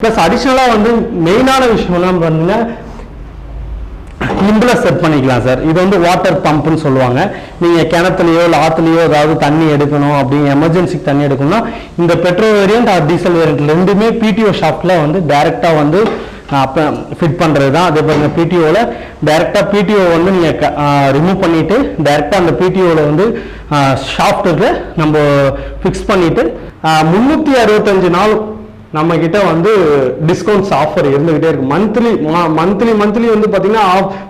Plus அடிஷ்னலாக வந்து மெயினான விஷயம்லாம் பார்த்தீங்கன்னா இம்பில் செட் பண்ணிக்கலாம் சார் இது வந்து வாட்டர் பம்ப்னு சொல்லுவாங்க. நீங்கள் கிணத்துலையோ இல்லை ஆற்றுலையோ ஏதாவது தண்ணி எடுக்கணும் அப்படிங்க எமர்ஜென்சிக்கு தண்ணி எடுக்கணும்னா இந்த petrol variant or diesel variant ரெண்டுமே பிடிஓ ஷாப்பில் வந்து டைரெக்டாக வந்து அப்போ ஃபிட் பண்ணுறது தான் அதே பாருங்க பிடிஓவில் டைரெக்டாக பிடிஓ வந்து நீங்கள் ரிமூவ் பண்ணிவிட்டு டைரெக்டாக அந்த பிடிஓவில் வந்து ஷாஃப்ட்டுக்கு நம்ம ஃபிக்ஸ் பண்ணிவிட்டு முந்நூற்றி அறுபத்தஞ்சு நாள் நம்ம கிட்ட வந்து டிஸ்கவுண்ட்ஸ் ஆஃபர் இருந்துகிட்டே இருக்கு. மந்த்லி மந்த்லி மந்த்லி வந்து பாத்தீங்கன்னா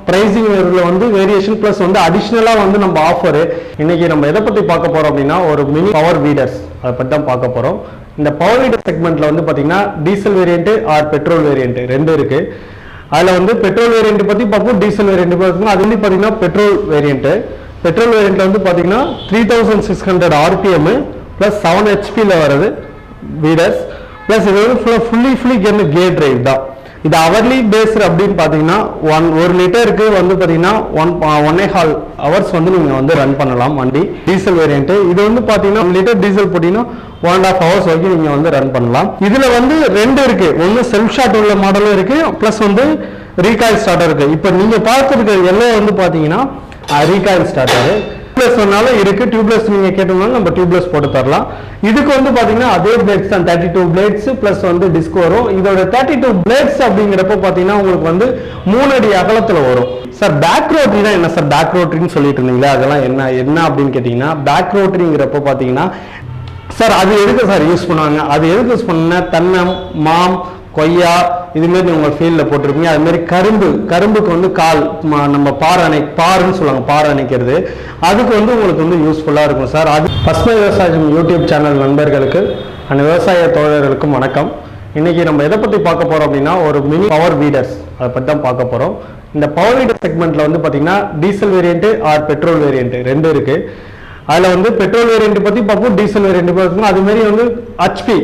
பிரைசிங் வந்து வேரியேஷன் பிளஸ் வந்து அடிஷ்னலாக வந்து நம்ம ஆஃபர் இன்னைக்கு நம்ம எதை பத்தி பார்க்க போறோம் அப்படின்னா ஒரு மினி பவர் வீடர்ஸ் அதை பத்தி தான் பார்க்க போறோம். இந்த பவர் வீடர் செக்மெண்ட்ல வந்து பாத்தீங்கன்னா diesel variant or petrol variant ரெண்டு இருக்கு. அதுல வந்து பெட்ரோல் வேரியன்ட் பத்தி பார்ப்போம். டீசல் வேரியன்ட் பார்ப்போம். அது வந்து பாத்தீங்கன்னா பெட்ரோல் வேரியன்ட் பெட்ரோல் வேரியன்ட்ல வந்து பாத்தீங்கன்னா three thousand six hundred RPM plus seven ஹெச்பியில் வர்றது வீடர்ஸ் ப்ளஸ் இது வந்து ஃபுல்லாக ஃபுல்லி ஃபுல்லி கென்னு கேர் டிரைவ் தான். இது அவர்லி பேஸ்டு அப்படின்னு பார்த்தீங்கன்னா ஒன் ஒரு லிட்டருக்கு வந்து பார்த்தீங்கன்னா ஒன் ஒன்னே ஹால் ஹவர்ஸ் வந்து நீங்கள் வந்து ரன் பண்ணலாம் வண்டி. டீசல் வேரியன்ட்டு இது வந்து பார்த்தீங்கன்னா ஒன் லிட்டர் டீசல் போட்டிங்கன்னா ஒன் அண்ட் ஆஃப் ஹவர்ஸ் வரைக்கும் நீங்கள் வந்து ரன் பண்ணலாம். இதில் வந்து ரெண்டு இருக்குது ஒன்று செல்ஃப் ஷாட் உள்ள மாடலும் இருக்குது ப்ளஸ் வந்து ரீகாயில் ஸ்டார்டர் இருக்குது இப்போ நீங்கள் பார்த்துருக்க எல்லாம் வந்து பார்த்தீங்கன்னா uh, ரீகாயில் ஸ்டார்டரு டியூப்லெஸ் வேணாலும் இருக்கு. டியூப்லெஸ் நீங்க கேட்டோம்னாலும் நம்ம டியூப்லெஸ் போட்டு தரலாம். இதுக்கு வந்து பாத்தீங்கன்னா அதே பிளேட்ஸ் தான். தேர்ட்டி டூ பிளேட்ஸ் பிளஸ் வந்து டிஸ்க் வரும். இதோட தேர்ட்டி டூ பிளேட்ஸ் அப்படிங்கிறப்ப பாத்தீங்கன்னா உங்களுக்கு வந்து மூணு அடி அகலத்துல வரும். சார் பேக் ரோட்டரினா என்ன சார் பேக் ரோட்டரின்னு சொல்லிட்டு இருந்தீங்களா? அதெல்லாம் என்ன என்ன அப்படின்னு கேட்டீங்கன்னா பேக் ரோட்டரிங்கிறப்ப பாத்தீங்கன்னா சார் அது எதுக்கு சார் யூஸ் பண்ணுவாங்க? அது எதுக்கு யூஸ் பண்ண தென்னம் மாம் கொய்யா இதுமாரி உங்க ஃபீல்டில் போட்டிருப்பீங்க. அது மாதிரி கரும்பு கரும்புக்கு வந்து கால் நம்ம பார் அணை பாருன்னு சொல்லுவாங்க பார் அணைக்கிறது. அதுக்கு வந்து உங்களுக்கு வந்து யூஸ்ஃபுல்லாக இருக்கும் சார் அது பசுமை விவசாயம் யூடியூப் சேனல் நண்பர்களுக்கு அந்த விவசாய தோழர்களுக்கும் வணக்கம். இன்னைக்கு நம்ம எதை பற்றி பார்க்க போறோம் அப்படின்னா ஒரு மினி பவர் வீடர்ஸ் அதை பற்றி தான் பார்க்க போறோம். இந்த பவர் வீடர் செக்மெண்ட்ல வந்து பார்த்தீங்கன்னா diesel variant or petrol variant ரெண்டு இருக்கு. அதில் வந்து பெட்ரோல் வேரியன்ட் பற்றி பார்ப்போம் டீசல் வேரியன்ட் பார்ப்போம். அது மாதிரி வந்து HP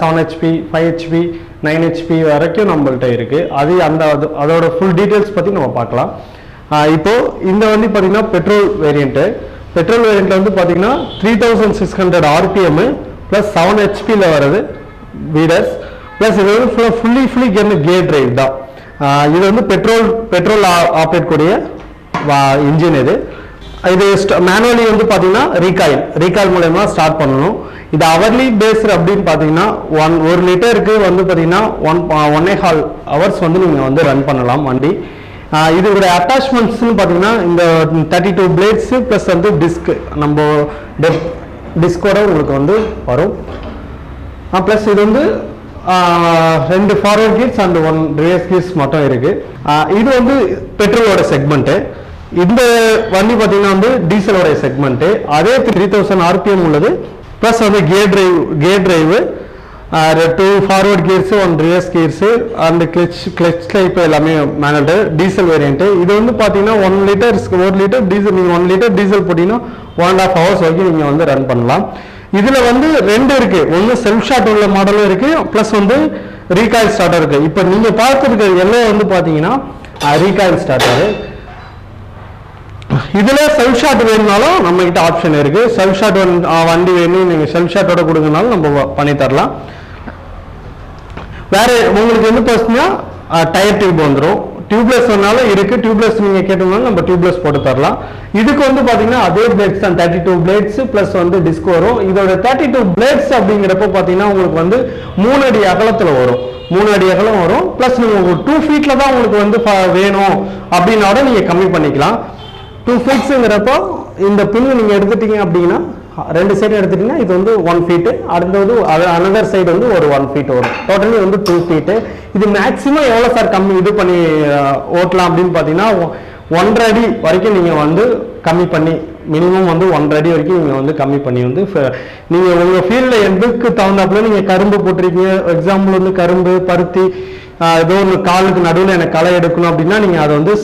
seven HP five HP nine HP வரைக்கும் நம்மள்கிட்ட இருக்குது அது அந்த அது- அதோட ஃபுல் டீட்டெயில்ஸ் பற்றி நம்ம பார்க்கலாம். இப்போது இந்த வந்து பார்த்தீங்கன்னா பெட்ரோல் வேரியண்ட்டு பெட்ரோல் வேரியண்ட்ல வந்து பார்த்தீங்கன்னா three thousand six hundred RPM plus seven ஹெச்பியில் வர்றது வீடர்ஸ். ப்ளஸ் இது வந்து ஃபுல்லாக ஃபுல்லி ஃபுல்லி கென்னு கேர் டிரைவ் தான். இது வந்து பெட்ரோல் பெட்ரோல் ஆப்ரேட் கூடிய இன்ஜின் இது. இது மேனுவலி வந்து பார்த்தீங்கன்னா ரீகாயில் ரீகாயில் மூலயமா ஸ்டார்ட் பண்ணணும். இது அவர்லி பேஸ்டு அப்படின்னு பார்த்தீங்கன்னா ஒன் ஒரு லிட்டருக்கு வந்து பார்த்தீங்கன்னா ஒன் ஒன்னே ஹால் ஹவர்ஸ் வந்து நீங்கள் வந்து ரன் பண்ணலாம் வண்டி. இதோட அட்டாச்மெண்ட்ஸ்னு பார்த்தீங்கன்னா இந்த தேர்ட்டி டூ பிளேட்ஸு ப்ளஸ் வந்து டிஸ்க் நம்ம டிஸ்கோட உங்களுக்கு வந்து வரும். ப்ளஸ் இது வந்து ரெண்டு ஃபார்வர்ட் கீட்ஸ் அண்ட் ஒன் ரியர்ஸ் கீர்ஸ் மட்டும் இருக்கு. இது வந்து பெட்ரோலோட செக்மெண்ட்டு இந்த வண்டி பார்த்தீங்கன்னா வந்து டீசலோட செக்மெண்ட்டு அதே த்ரீ தௌசண்ட் ஆர்பிஎம் உள்ளது. ப்ளஸ் வந்து gear drive gear drive two forward gears one rears gears and clutch clutch type எல்லாமே மேனல்டு டீசல் வேரியன்ட்டு இது வந்து பார்த்தீங்கன்னா ஒன் லிட்டர் ஒரு லிட்டர் டீசல் நீங்கள் ஒன் லிட்டர் டீசல் போட்டிங்கன்னா ஒன் அண்ட் ஆஃப் ஹவர்ஸ் வரைக்கும் நீங்கள் வந்து ரன் பண்ணலாம். இதில் வந்து ரெண்டு இருக்குது ஒன்று செல்ஃப் ஷாட் உள்ள மாடலும் இருக்குது ப்ளஸ் வந்து ரீகாயில் ஸ்டார்டர் இருக்குது இப்போ நீங்கள் பார்த்துருக்க எல்லாம் வந்து பார்த்தீங்கன்னா ரீகாயில் ஸ்டார்டரு இதில் செல்ஃப் ஷாட் வேணும்னாலும் நம்ம கிட்ட ஆப்ஷன் இருக்குது செல்ஃப் ஷாட் வண்டி வேணும் நீங்கள் செல்ஃப் ஷாட்டோட கொடுங்கனாலும் நம்ம பண்ணி தரலாம். வேற உங்களுக்கு வந்து பார்த்தீங்கன்னா டயர் டியூப் வந்துடும் டியூப்லெஸ் வேணாலும் இருக்குது டியூப்லெஸ் நீங்கள் கேட்டோம்னாலும் நம்ம டியூப்லெஸ் போட்டு தரலாம். இதுக்கு வந்து பார்த்தீங்கன்னா அதே பிளேட்ஸ் தான். தேர்ட்டி டூ பிளேட்ஸ் ப்ளஸ் வந்து டிஸ்க் வரும். இதோட தேர்ட்டி டூ பிளேட்ஸ் அப்படிங்கிறப்ப பார்த்தீங்கன்னா உங்களுக்கு வந்து மூணு அடி அகலத்தில் வரும். மூணு அடி அகலம் வரும். ப்ளஸ் நீங்கள் ஒரு டூ ஃபீட்டில் தான் உங்களுக்கு வந்து வேணும். அப்படின்னாலும் நீங்கள் கம்மி பண்ணிக்கலாம். டூ ஃபீட்ஸுங்கிறப்போ இந்த பின்னு நீங்கள் எடுத்துட்டீங்க அப்படின்னா ரெண்டு சைடு எடுத்துட்டீங்கன்னா இது வந்து ஒன் ஃபீட்டு அடுத்தது அனதர் சைடு வந்து ஒரு ஒன் ஃபீட் வரும். டோட்டலி வந்து டூ ஃபீட்டு இது மேக்ஸிமம் எவ்வளோ சார் கம்மி இது பண்ணி ஓட்டலாம் அப்படின்னு பார்த்தீங்கன்னா ஒன்றரை அடி வரைக்கும் நீங்கள் வந்து கம்மி பண்ணி மினிமம் வந்து ஒன்றரை அடி வரைக்கும் நீங்கள் வந்து கம்மி பண்ணி வந்து நீங்கள் உங்கள் ஃபீல்டில் எதுக்கு தகுந்தாப்புல நீங்கள் கரும்பு போட்டிருக்கீங்க. எக்ஸாம்பிள் வந்து கரும்பு பருத்தி ஏதோ ஒரு காலுக்கு நடுவில் எனக்கு களை எடுக்கணும் அப்படின்னா நீங்கள் அதை வந்து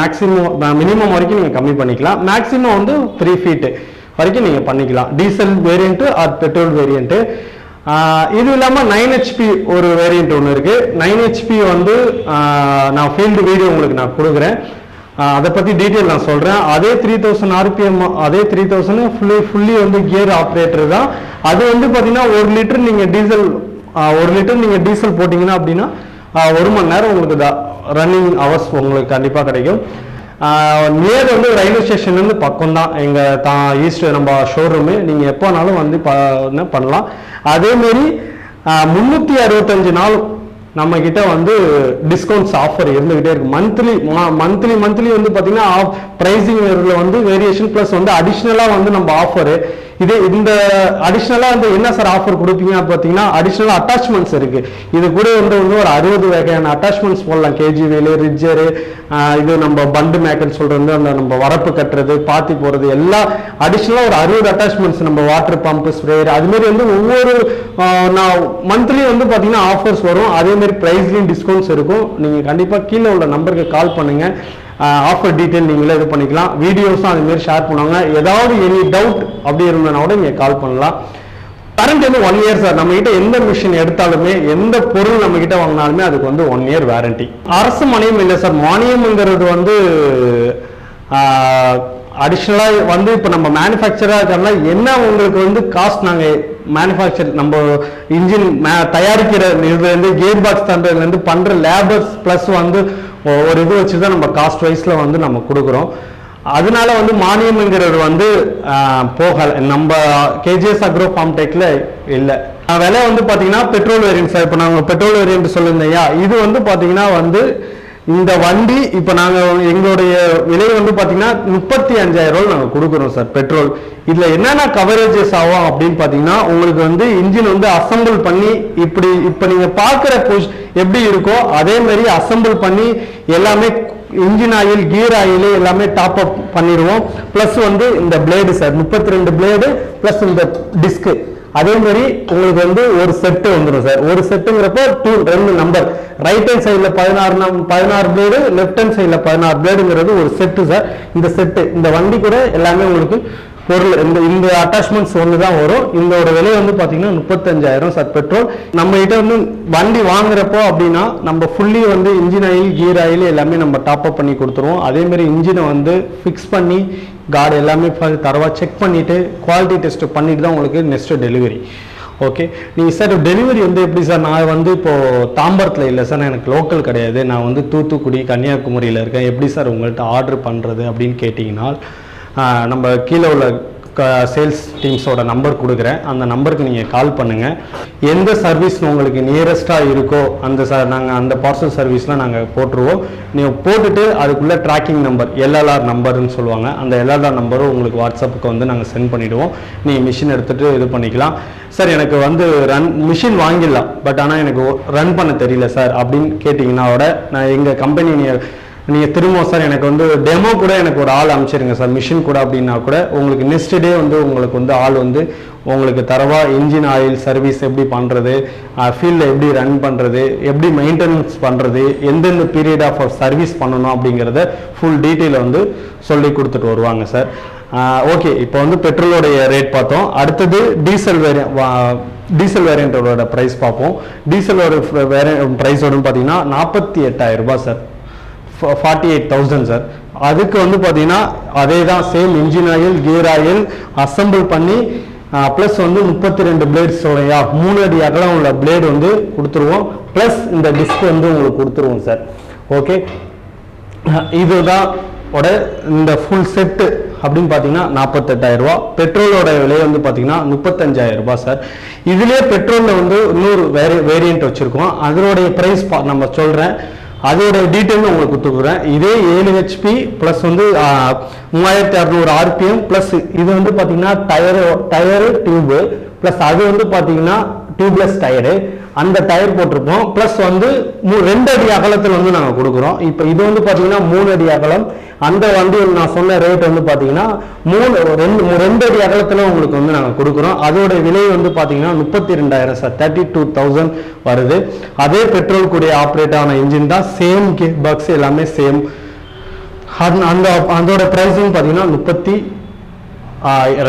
மேக்ஸிமம் மினிமம் வரைக்கும் நீங்கள் கம்மி பண்ணிக்கலாம். மேக்ஸிமம் வந்து த்ரீ ஃபீட்டு வரைக்கும் நீங்கள் பண்ணிக்கலாம். Diesel variant or petrol variant இது இல்லாமல் நைன் ஹெச்பி ஒரு வேரியண்ட் ஒன்று இருக்குது நைன் ஹெச்பி வந்து நான் ஃபீல்டு வீடியோ உங்களுக்கு நான் கொடுக்குறேன். அதை பற்றி டீட்டெயில் நான் சொல்கிறேன் அதே த்ரீ தௌசண்ட் ஆர்பிஎம் அதே த்ரீ தௌசண்ட் ஃபுல்லி ஃபுல்லி வந்து கியர் ஆப்ரேட்டர் தான். அது வந்து பார்த்தீங்கன்னா ஒரு லிட்டர் நீங்கள் டீசல் ஒரு லிட்டர் நீங்கள் டீசல் போட்டிங்கன்னா அப்படின்னா ஒரு மணி நேரம் உங்களுக்கு ரன்னிங் ஹவர்ஸ் உங்களுக்கு கண்டிப்பாக கிடைக்கும். நியர் வந்து ரயில்வே ஸ்டேஷன்லேருந்து பக்கம் தான் எங்கள் தான் ஈஸ்ட் நம்ம ஷோரூமு நீங்கள் எப்போனாலும் வந்து ப பண்ணலாம். அதேமாரி முந்நூற்றி அறுபத்தஞ்சு நாள் நம்ம கிட்ட வந்து டிஸ்கவுண்ட்ஸ் ஆஃபர் இருந்துகிட்டே இருக்கு. மந்த்லி மந்த்லி மந்த்லி வந்து பார்த்தீங்கன்னா ப்ரைஸிங் வந்து வேரியேஷன் ப்ளஸ் வந்து அடிஷ்னலாக வந்து நம்ம ஆஃபரு இதே இந்த அடிஷ்னலாக வந்து என்ன சார் ஆஃபர் கொடுப்பீங்க பார்த்தீங்கன்னா அடிஷ்னலாக அட்டாச்மெண்ட்ஸ் இருக்கு. இது கூட வந்து வந்து ஒரு அறுபது வகையான அட்டாச்மெண்ட்ஸ் போடலாம். கேஜி வேலு ரிட்ஜரு இது நம்ம பண்டு மேக்கன் சொல்றது அந்த நம்ம வரப்பு கட்டுறது பாத்தி போறது எல்லாம் அடிஷ்னலாக ஒரு அறுபது அட்டாச்மெண்ட்ஸ் நம்ம வாட்டர் பம்ப் ஸ்ப்ரேயர் அது மாதிரி வந்து ஒவ்வொரு நான் மந்த்லி வந்து பார்த்தீங்கன்னா ஆஃபர்ஸ் வரும். அதே மாதிரி ப்ரைஸ்லையும் டிஸ்கவுண்ட்ஸ் இருக்கும். நீங்கள் கண்டிப்பாக கீழே உள்ள நம்பருக்கு கால் பண்ணுங்க. ஆஃபர் டீட்டெயில் நீங்களே இது பண்ணிக்கலாம். வீடியோஸும் அதுமாரி ஷேர் பண்ணுவாங்க. ஏதாவது எனி டவுட் அப்படி இருந்ததுனா கூட நீங்கள் கால் பண்ணலாம். கரண்ட் வந்து ஒன் இயர் சார் நம்ம கிட்ட எந்த மிஷின் எடுத்தாலுமே எந்த பொருள் நம்ம கிட்ட வாங்கினாலுமே அதுக்கு வந்து ஒன் இயர் வாரண்டி அரசு மானியம் இல்லை சார் மானியம்ங்கிறது வந்து அடிஷ்னலாக வந்து இப்போ நம்ம மேனுஃபேக்சராக இருக்கிறனால என்ன உங்களுக்கு வந்து காஸ்ட் நாங்கள் மேனுஃபேக்சர் நம்ம இன்ஜின் தயாரிக்கிற இதுலேருந்து கியர் பாக்ஸ் தந்ததுலேருந்து பண்ணுற லேபர்ஸ் ப்ளஸ் வந்து ஒரு இது வச்சு தான் நம்ம காஸ்ட் வைஸில் வந்து நம்ம கொடுக்குறோம். அதனால வந்து மானியம்ங்கிறது வந்து போகலை போகல. நம்ம கேஜிஎஸ் அக்ரோ ஃபார்ம் டெக்ல இல்லை. விலை வந்து பார்த்தீங்கன்னா பெட்ரோல் வேரியன்ட் சார் இப்போ நாங்கள் பெட்ரோல் வேரியன்ட் சொல்லியிருந்தேன் இது வந்து பார்த்தீங்கன்னா வந்து இந்த வண்டி இப்போ நாங்கள் எங்களுடைய விலை வந்து பார்த்தீங்கன்னா முப்பத்தி அஞ்சாயிரம் ரூபாய் நாங்கள் கொடுக்குறோம் சார் பெட்ரோல் இதில் என்னென்ன கவரேஜஸ் ஆகும் அப்படின்னு பார்த்தீங்கன்னா உங்களுக்கு வந்து இன்ஜின் வந்து அசம்பிள் பண்ணி இப்படி இப்போ நீங்கள் பார்க்குற புஷ் எப்படி இருக்கோ அதே மாதிரி அசம்பிள் பண்ணி எல்லாமே இன்ஜின் ஆயில் கியர் ஆயில் எல்லாமே டாப் அப் பண்ணிடுவோம். ப்ளஸ் வந்து இந்த பிளேடு சார் முப்பத்தி ரெண்டு பிளேடு ப்ளஸ் இந்த டிஸ்க்கு அதே மாதிரி உங்களுக்கு வந்து ஒரு செட்டு வந்துடும் சார் ஒரு செட்டுங்கிறப்போ டூ ரெண்டு நம்பர் ரைட் ஹேண்ட் சைடில் பதினாறு நம் பதினாறு பிளேடு லெஃப்ட் ஹேண்ட் சைடில் பதினாறு பிளேடுங்கிறது ஒரு செட்டு சார் இந்த செட்டு இந்த வண்டி கூட எல்லாமே உங்களுக்கு பொருள் இந்த இந்த அட்டாச்மெண்ட்ஸ் ஒன்று தான் வரும். இதோட விலை வந்து பார்த்தீங்கன்னா முப்பத்தஞ்சாயிரம் சார் பெட்ரோல். நம்ம கிட்ட வந்து வண்டி வாங்குறப்போ அப்படின்னா நம்ம ஃபுல்லி வந்து இன்ஜின் ஆயில் கீர் ஆயில் எல்லாமே நம்ம டாப் அப் பண்ணி கொடுத்துருவோம். அதேமாரி இன்ஜினை வந்து ஃபிக்ஸ் பண்ணி கார்டு எல்லாமே தரவா செக் பண்ணிவிட்டு குவாலிட்டி டெஸ்ட் பண்ணிட்டு தான் உங்களுக்கு நெக்ஸ்ட் டெலிவரி ஓகே நீங்கள் சார் டெலிவரி வந்து எப்படி சார் நான் வந்து இப்போது தாம்பரத்தில் இல்லை சார் எனக்கு லோக்கல் கிடையாது. நான் வந்து தூத்துக்குடி கன்னியாகுமரியில் இருக்கேன். எப்படி சார் உங்கள்கிட்ட ஆர்டர் பண்ணுறது அப்படின்னு கேட்டிங்கன்னா நம்ம கீழே உள்ள சேல்ஸ் டீம்ஸோட நம்பர் கொடுக்குறேன். அந்த நம்பருக்கு நீங்கள் கால் பண்ணுங்கள் எந்த சர்வீஸ் உங்களுக்கு நியரஸ்ட்டாக இருக்கோ அந்த சார் நாங்கள் அந்த பார்சல் சர்வீஸ்லாம் நாங்கள் போட்டுருவோம். நீங்கள் போட்டுட்டு அதுக்குள்ளே ட்ராக்கிங் நம்பர் எல்எல்ஆர் நம்பர்னு சொல்லுவாங்க. அந்த எல்எல்ஆர் நம்பரும் உங்களுக்கு வாட்ஸ்அப்புக்கு வந்து நாங்கள் சென்ட் பண்ணிவிடுவோம் நீங்கள் மிஷின் எடுத்துகிட்டு இது பண்ணிக்கலாம். சார் எனக்கு வந்து ரன் மிஷின் வாங்கிடலாம். பட் ஆனால் எனக்கு ரன் பண்ண தெரியல சார் அப்படின்னு கேட்டிங்கன்னா நான் எங்கள் கம்பெனி நீங்கள் திரும்ப சார் எனக்கு வந்து டெமோ கூட எனக்கு ஒரு ஆள் அனுப்பிச்சிருங்க சார். மிஷின் கூட அப்படின்னா கூட உங்களுக்கு நெக்ஸ்ட் டே வந்து உங்களுக்கு வந்து ஆள் வந்து உங்களுக்கு தரவா இன்ஜின் ஆயில் சர்வீஸ் எப்படி பண்ணுறது ஃபீல்டில் எப்படி ரன் பண்ணுறது எப்படி மெயின்டெனன்ஸ் பண்ணுறது எந்தெந்த பீரியட் ஆஃப் சர்வீஸ் பண்ணணும் அப்படிங்கிறத ஃபுல் டீட்டெயில் வந்து சொல்லி கொடுத்துட்டு வருவாங்க சார். ஓகே இப்போ வந்து பெட்ரோலோடைய ரேட் பார்த்தோம். அடுத்தது டீசல் வேரியன் டீசல் வேரியண்ட்டோட ப்ரைஸ் பார்ப்போம். டீசலோட வேற ப்ரைஸோட பார்த்தீங்கன்னா நாற்பத்தி எட்டாயிரம் ரூபாய் sir. Forty eight thousand sir அதுக்கு வந்து பார்த்தீங்கன்னா அதே தான் same engine oil gear oil assemble பண்ணி ப்ளஸ் வந்து முப்பத்தி ரெண்டு பிளேட்ஸோடையா மூணு அடி அகலம் உள்ள பிளேடு வந்து கொடுத்துருவோம். ப்ளஸ் இந்த டிஸ்க் வந்து உங்களுக்கு கொடுத்துருவோம் சார் ஓகே இதுதான் ஓட இந்த ஃபுல் செட்டு அப்படின்னு பார்த்தீங்கன்னா நாற்பத்தெட்டாயிரம் ரூபா. பெட்ரோலோட விலை வந்து பார்த்தீங்கன்னா முப்பத்தஞ்சாயிரம் ரூபாய் சார் இதுலேயே பெட்ரோலில் வந்து இன்னொரு வேரி வேரியண்ட் வச்சுருக்கோம். அதனுடைய ப்ரைஸ் நம்ம சொல்கிறேன் அதோட டீட்டெயில் உங்களுக்கு கொடுத்துருக்குறேன். இதே ஏழு ஹெச்பி ப்ளஸ் வந்து மூவாயிரத்தி அறநூறு ஆர்பிஎம் ப்ளஸ் இது வந்து பார்த்தீங்கன்னா டயரு டயரு டியூபு ப்ளஸ் அது வந்து பார்த்தீங்கன்னா டியூப்லெஸ் டயரு அந்த டயர் போட்டிருப்போம். ப்ளஸ் வந்து மூ- ரெண்டு அடி அகலத்தில் வந்து நாங்கள் கொடுக்குறோம். இப்போ இது வந்து பார்த்தீங்கன்னா மூணு அடி அகலம். அந்த வண்டியில் நான் சொன்ன ரேட் வந்து பார்த்தீங்கன்னா மூணு ரெண்டு ரெண்டு அடி அகலத்தில் உங்களுக்கு வந்து நாங்கள் கொடுக்குறோம். அதோட விலை வந்து பார்த்தீங்கன்னா முப்பத்தி ரெண்டாயிரம் சார். தேர்ட்டி டூ தௌசண்ட் வருது. அதே பெட்ரோல் கூடிய ஆப்ரேட் ஆன இன்ஜின் தான் சேம் கிக் பாக்ஸ் எல்லாமே சேம் அந்த அந்த அதோட ப்ரைஸிங் பார்த்தீங்கன்னா முப்பத்தி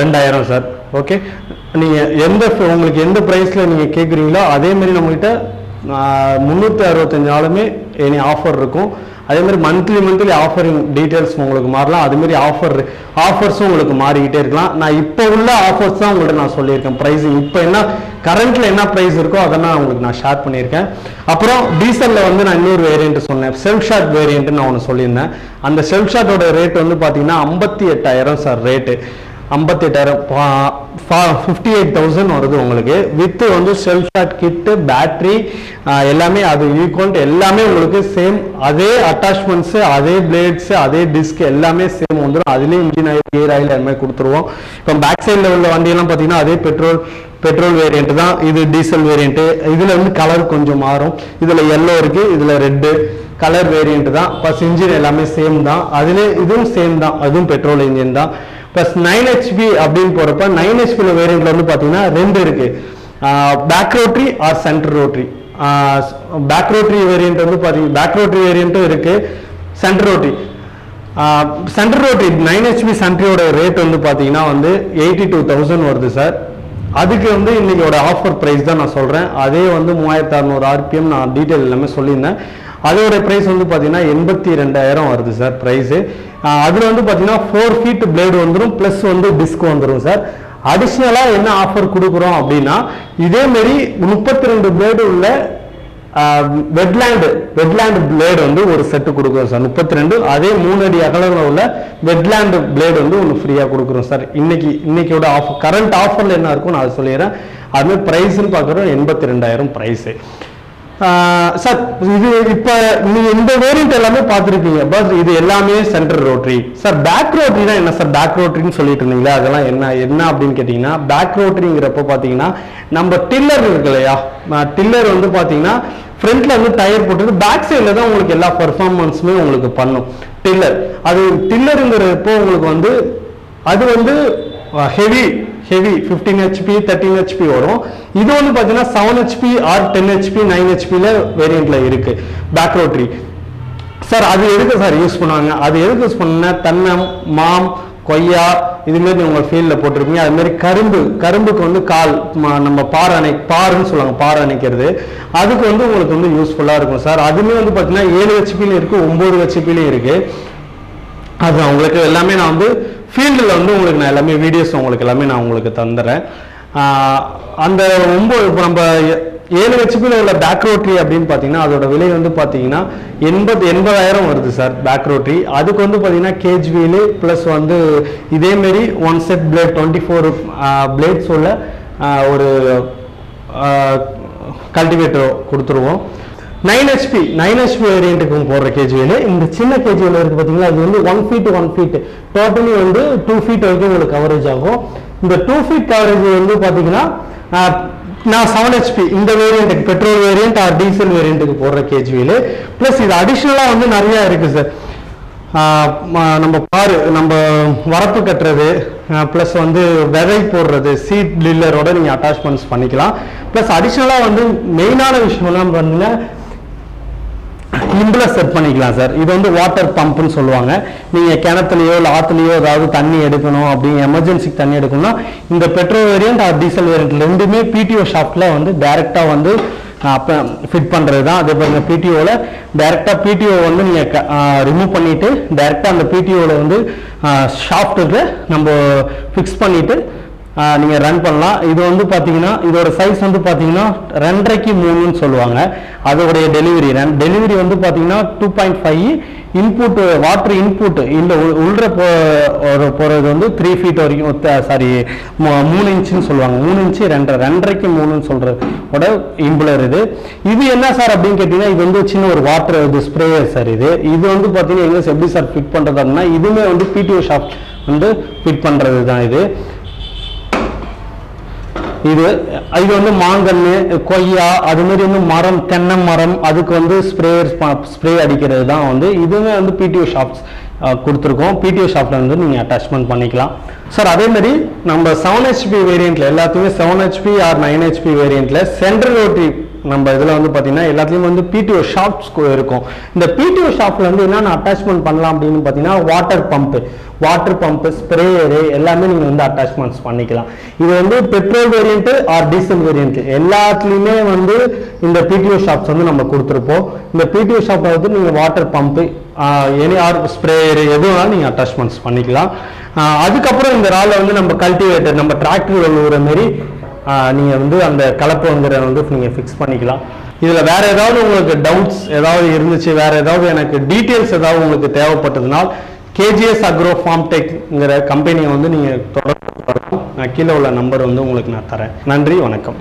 ரெண்டாயிரம் சார். ஓகே நீங்கள் எந்த உங்களுக்கு எந்த ப்ரைஸில் நீங்கள் கேட்குறீங்களோ அதே மாதிரி நம்மகிட்ட முந்நூற்றி அறுபத்தஞ்சு நாளுமே எனி ஆஃபர் இருக்கும். அதே மாதிரி மந்த்லி மந்த்லி ஆஃபரிங் டீட்டெயில்ஸ் உங்களுக்கு மாறலாம். அதுமாரி ஆஃபர் ஆஃபர்ஸும் உங்களுக்கு மாறிக்கிட்டே இருக்கலாம். நான் இப்போ உள்ள ஆஃபர்ஸ் தான் உங்கள்கிட்ட நான் சொல்லியிருக்கேன். ப்ரைஸிங் இப்போ என்ன கரண்ட்டில் என்ன ப்ரைஸ் இருக்கோ அதை நான் உங்களுக்கு நான் ஷேர் பண்ணியிருக்கேன். அப்புறம் டீசலில் வந்து நான் இன்னொரு வேரியன்ட் சொன்னேன். செல்ஃப் ஷாட் வேரியண்ட் நான் ஒன்று சொல்லியிருந்தேன். அந்த செல்ஃப் ஷாட்டோட ரேட் வந்து பார்த்தீங்கன்னா ஐம்பத்தி எட்டாயிரம் சார் ரேட்டு ஐம்பத்தெட்டாயிரம் ஃபிஃப்டி எயிட் தௌசண்ட் வருது உங்களுக்கு. வித்து வந்து செல்ஃப் ஷாட் கிட்டு பேட்ரி எல்லாமே அது ஈக்குவல் எல்லாமே உங்களுக்கு சேம் அதே அட்டாச்மெண்ட்ஸு அதே பிளேட்ஸு அதே டிஸ்க் எல்லாமே சேம் வந்துடும் அதுலேயும் இன்ஜின் ஆயில் கியர் ஆயில் எல்லாமே கொடுத்துருவோம். இப்போ பேக் சைடில் உள்ள வண்டியெல்லாம் பார்த்தீங்கன்னா அதே பெட்ரோல் பெட்ரோல் வேரியண்ட் தான். இது டீசல் வேரியண்ட்டு இதில் வந்து கலர் கொஞ்சம் மாறும். இதில் எல்லோ இருக்குது இதில் ரெட்டு கலர் வேரியண்ட் தான் ப்ளஸ் இன்ஜின் எல்லாமே சேம் தான். அதிலே இதுவும் சேம் தான் அதுவும் பெட்ரோல் இன்ஜின் தான். ப்ளஸ் நைன் ஹெச்பி அப்படின்னு போகிறப்ப நைன் ஹெச்பியில் வேரியண்ட்ல வந்து பார்த்தீங்கன்னா ரெண்டு இருக்கு. Back rotary or centre rotary back rotary variant வந்து பார்த்தீங்கன்னா பேக் ரோட்ரி வேரியண்ட்டும் இருக்கு. Centre rotary centre rotary nine HP சென்ட்ரியோட rate வந்து பார்த்தீங்கன்னா வந்து எயிட்டி டூ தௌசண்ட் வருது சார் அதுக்கு வந்து இன்னைக்கோட ஆஃபர் ப்ரைஸ் தான் நான் சொல்கிறேன் அதே வந்து மூவாயிரத்து அறநூறு ஆர்பிஎம் நான் டீட்டெயில் எல்லாமே சொல்லியிருந்தேன். அதோட ப்ரைஸ் வந்து பார்த்தீங்கன்னா எண்பத்தி ரெண்டாயிரம் வருது சார் ப்ரைஸு அதில் வந்து பார்த்தீங்கன்னா ஃபோர் ஃபீட் பிளேடு வந்துடும் ப்ளஸ் வந்து டிஸ்க் வந்துடும் சார் அடிஷ்னலாக என்ன ஆஃபர் கொடுக்குறோம் அப்படின்னா இதேமாரி முப்பத்தி ரெண்டு பிளேடு உள்ள வெட்லேண்டு வெட்லேண்டு பிளேடு வந்து ஒரு செட்டு கொடுக்குறோம் சார் முப்பத்தி ரெண்டு அதே மூணு அடி அகலத்தில் உள்ள வெட்லேண்டு பிளேடு வந்து ஒன்று ஃப்ரீயாக கொடுக்குறோம் சார் இன்னைக்கு இன்னைக்கோட ஆஃபர் கரண்ட் ஆஃபரில் என்ன இருக்கும் நான் அதை சொல்லிடுறேன் அதுமாதிரி ப்ரைஸ்ன்னு பார்க்குறோம் எண்பத்தி ரெண்டாயிரம் ப்ரைஸு சார் இது இப்போ நீங்க இந்த வேரியன்ட் எல்லாமே பார்த்துருப்பீங்க பட் இது எல்லாமே சென்டர் ரோட்டரி சார் பேக் ரோட்டரினா என்ன சார் பேக் ரோட்டரின்னு சொல்லிட்டு இருந்தீங்களா? அதெல்லாம் என்ன என்ன அப்படின்னு கேட்டிங்கன்னா பேக் ரோட்டரிங்கிறப்ப பார்த்தீங்கன்னா நம்ம டில்லர் இருக்கு இல்லையா டில்லர் வந்து பார்த்தீங்கன்னா ஃப்ரண்ட்ல வந்து டயர் போட்டுட்டு பேக் சைடில் தான் உங்களுக்கு எல்லா பர்ஃபார்மன்ஸுமே உங்களுக்கு பண்ணும். டில்லர் அது டில்லருங்கிறப்போ உங்களுக்கு வந்து அது வந்து heavy heavy fifteen HP thirteen HP வரும். இது வந்து பார்த்தீங்கன்னா seven HP or ten HP nine ஹெச்பியில் வேரியண்ட்டில் இருக்கு. பேக் ரோட்ரி சார் அது எதுக்கு சார் யூஸ் பண்ணுவாங்க? அது எதுக்கு யூஸ் பண்ண தென்னம் மாம் கொய்யா இதுமாரி உங்கள் ஃபீல்டில் போட்டிருப்பீங்க. அது மாதிரி கரும்பு கரும்புக்கு வந்து கால் நம்ம பார் அணை பாருன்னு சொல்லுவாங்க பார் அணைக்கிறது. அதுக்கு வந்து உங்களுக்கு வந்து யூஸ்ஃபுல்லாக இருக்கும் சார் அதுவுமே வந்து பார்த்தீங்கன்னா ஏழு ஹெச்பிலையும் இருக்குது ஒம்பது ஹெச்பிலையும் இருக்குது அது அவங்களுக்கு எல்லாமே நான் வந்து ஃபீல்டில் வந்து உங்களுக்கு நான் எல்லாமே வீடியோஸ் உங்களுக்கு எல்லாமே நான் உங்களுக்கு தந்துடுறேன் அந்த ஒம்பது இப்போ நம்ம ஏழு ஹெச்பியில் உள்ள பேக் ரோட்ரி அப்படின்னு பார்த்தீங்கன்னா அதோட விலை வந்து பார்த்தீங்கன்னா எண்பது எண்பதாயிரம் வருது சார் பேக் ரோட்ரி அதுக்கு வந்து பார்த்தீங்கன்னா கேஜ் வீலு ப்ளஸ் வந்து இதேமாரி one set blade twenty four blades உள்ள ஒரு கல்டிவேட்டர் கொடுத்துருவோம். நைன் ஹெச்பி நைன் ஹெச்பி வேரியண்ட்டுக்கும் போடுற கேஜிஎல் இந்த சின்ன கேஜிஎல் இருக்கு பார்த்தீங்களா அது வந்து one feet one feet totally வந்து டூ ஃபீட் வரைக்கும் உங்களுக்கு கவரேஜ் ஆகும். இந்த டூ ஃபீட் கவரேஜ் வந்து பார்த்தீங்கன்னா நான் செவன் ஹெச்பி இந்த வேரியண்ட்டுக்கு பெட்ரோல் வேரியண்ட் ஆர் டீசல் வேரியண்ட்டுக்கு போடுற கேஜிஎல் ப்ளஸ் இது அடிஷ்னலாக வந்து நிறைய இருக்கு சார் நம்ம பாரு நம்ம வரப்பு கட்டுறது ப்ளஸ் வந்து விதை போடுறது சீட் டில்லரோட நீங்கள் அட்டாச்மெண்ட்ஸ் பண்ணிக்கலாம். ப்ளஸ் அடிஷ்னலாக வந்து மெயினான விஷயம்லாம் பார்த்தீங்கன்னா இம்பில் செட் பண்ணிக்கலாம் சார் இது வந்து வாட்டர் பம்ப்னு சொல்லுவாங்க. நீங்கள் கிணத்துலையோ இல்லை ஆற்றுலையோ ஏதாவது தண்ணி எடுக்கணும் அப்படின்னு எமர்ஜென்சிக்கு தண்ணி எடுக்கணும்னா இந்த petrol variant or diesel variant ரெண்டுமே பிடிஓ ஷாப்பில் வந்து டைரெக்டாக வந்து அப்போ ஃபிட் பண்ணுறது தான் அதே பாருங்க பிடிஓவில் டைரெக்டாக பிடிஓ வந்து நீங்கள் ரிமூவ் பண்ணிவிட்டு டைரெக்டாக அந்த பிடிஓவில் வந்து ஷாஃப்ட்டுக்கு நம்ம ஃபிக்ஸ் பண்ணிவிட்டு நீங்கள் ரன் பண்ணலாம். இது வந்து பார்த்தீங்கன்னா இதோட சைஸ் வந்து பார்த்தீங்கன்னா ரெண்டரைக்கு மூணுன்னு சொல்லுவாங்க. அதோடைய டெலிவரி ரன் டெலிவரி வந்து பார்த்தீங்கன்னா two point five input water input இல்லை உள்ள போ போகிறது வந்து த்ரீ ஃபீட் வரைக்கும் சாரி மூணு இன்ச்சுன்னு சொல்லுவாங்க. மூணு இன்ச்சு ரெண்டரை ரெண்டரைக்கு மூணுன்னு சொல்கிறோட இம்புலர் இது. இது என்ன சார் அப்படின்னு கேட்டிங்கன்னா இது வந்து சின்ன ஒரு வாட்டர் இது ஸ்ப்ரேயர் சார் இது. இது வந்து பார்த்தீங்கன்னா எங்கே எப்படி சார் ஃபிட் பண்ணுறது அப்படின்னா இதுவுமே வந்து பிடிஓ ஷாப் வந்து ஃபிட் பண்ணுறது தான் இது. இது இது வந்து மாங்கன்று கொய்யா அது மாதிரி வந்து மரம் தென்னை மரம் அதுக்கு வந்து ஸ்ப்ரே ஸ்ப்ரே அடிக்கிறது தான் வந்து. இதுவுமே வந்து பிடிஓ ஷாப்ஸ் கொடுத்துருக்கோம். பிடிஓ ஷாப்பில் வந்து நீங்கள் அட்டாச்மெண்ட் பண்ணிக்கலாம். சார் அதே மாதிரி நம்ம செவன் ஹெச்பி வேரியண்ட்டில் எல்லாத்துக்குமே seven HP or nine HP வேரியண்ட்டில் central rotary நம்ம இதில் வந்து பார்த்தீங்கன்னா எல்லாத்துலேயும் வந்து பிடிஓ ஷாப்ஸ் இருக்கும். இந்த பிடிஓ ஷாப்பில் வந்து என்னென்ன அட்டாச்மெண்ட் பண்ணலாம் அப்படின்னு பார்த்தீங்கன்னா water pump water pump sprayer எல்லாமே நீங்கள் வந்து அட்டாச்மெண்ட்ஸ் பண்ணிக்கலாம். இது வந்து petrol variant or diesel variant எல்லாத்துலேயுமே வந்து இந்த பிடிஓ ஷாப்ஸ் வந்து நம்ம கொடுத்துருப்போம். இந்த பிடிஓ ஷாப்பில் வந்து நீங்கள் water pump any or sprayer எது வேணாலும் நீங்கள் அட்டாச்மெண்ட்ஸ் பண்ணிக்கலாம். அதுக்கப்புறம் இந்த ராலை வந்து நம்ம கல்டிவேட்டர் நம்ம டிராக்டர் உழுவுற மாரி நீங்கள் வந்து அந்த கலப்புங்கிற வந்து நீங்கள் ஃபிக்ஸ் பண்ணிக்கலாம். இதில் வேறு ஏதாவது உங்களுக்கு டவுட்ஸ் ஏதாவது இருந்துச்சு வேறு ஏதாவது எனக்கு டீட்டெயில்ஸ் ஏதாவது உங்களுக்கு தேவைப்பட்டதுனால் கேஜிஎஸ் அக்ரோ ஃபார்ம் டெக்ங்கிற கம்பெனியை வந்து நீங்கள் தொடர்பு நான் கீழே உள்ள நம்பர் வந்து உங்களுக்கு நான் தரேன். நன்றி வணக்கம்.